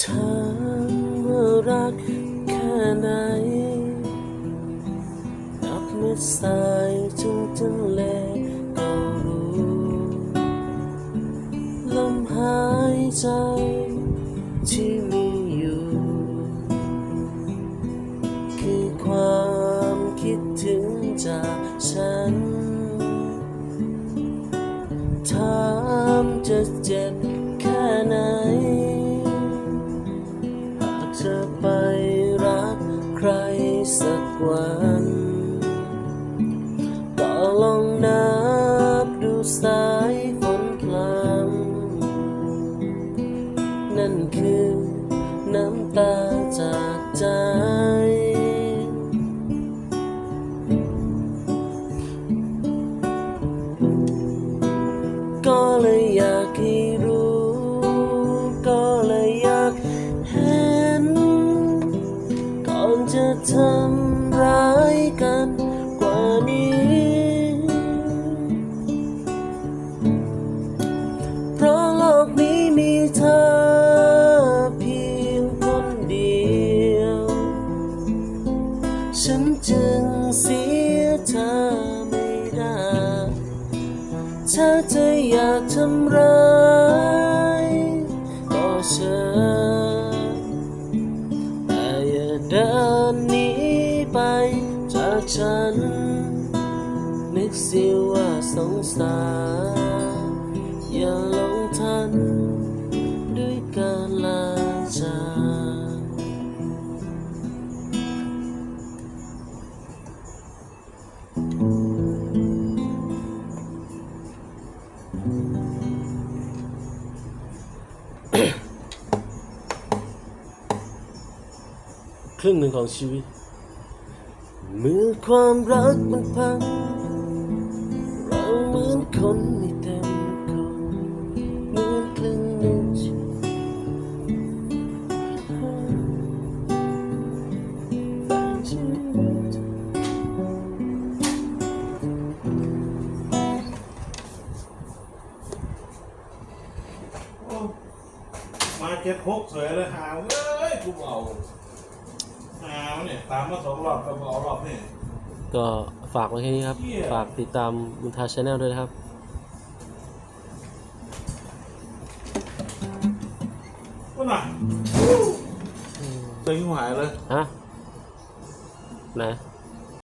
ถามว่ารักแค่ไหน นับเม็ดทรายถึงทะเลก็รู้ลมหายใจที่มี ถามจะเจ็บแค่ไหน หากเธอไปรักใครสักวันก็ลองนับดูสายฝนพลำนั่นคือน้ำตาจากใจ ก็เลยอยากให้รู้ ก็เลยอยากเห็น ก่อนจะทำร้าย ถ้าจะออยากทำร้ายก็เชิญแต่อย่าเดินหนีไปจากฉัน นึกสิว่าสงสารอย่าหลงทัน ครึ่งหนึ่งของชีวิต เมื่อความรักมันพัง เราเหมือนคนไม่ มาเจ็ดหกสวยเลยหาวเอ้ยกูเอาหาวเนี่ยตามมาสองรอบก็เอารอบนี่ ก็ฝากไว้แค่นี้ครับ เหี้ย ฝากติดตามบุญทาชาแนลด้วยนะครับว่าน่ะตึงหายเลย ฮะไหน